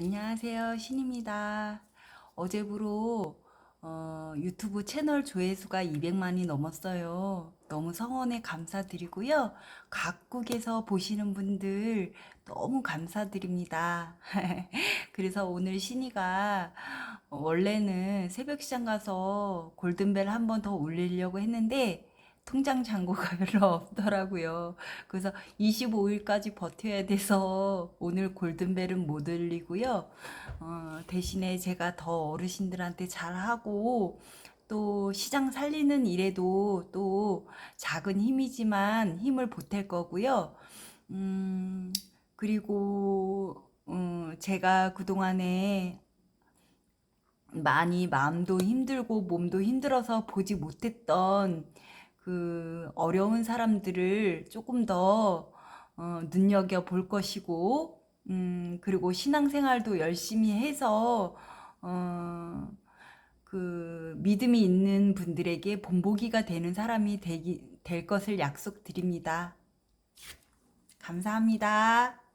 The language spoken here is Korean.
안녕하세요. 신입니다. 어제부로 어, 유튜브 채널 조회수가 200만이 넘었어요. 너무 성원에 감사드리고요. 각국에서 보시는 분들 너무 감사드립니다. 그래서 오늘 신이가 원래는 새벽 시장 가서 골든벨 한 번 더 올리려고 했는데 통장 잔고가 별로 없더라고요. 그래서 25일까지 버텨야 돼서 오늘 골든벨은 못 올리고요. 어, 대신에 제가 더 어르신들한테 잘하고 또 시장 살리는 일에도 또 작은 힘이지만 힘을 보탤 거고요. 음, 그리고 음, 제가 그동안에 많이 마음도 힘들고 몸도 힘들어서 보지 못했던 그 어려운 사람들을 조금 더 어, 눈여겨 볼 것이고, 음, 그리고 신앙생활도 열심히 해서, 어, 그 믿음이 있는 분들에게 본보기가 되는 사람이 되기, 될 것을 약속드립니다. 감사합니다.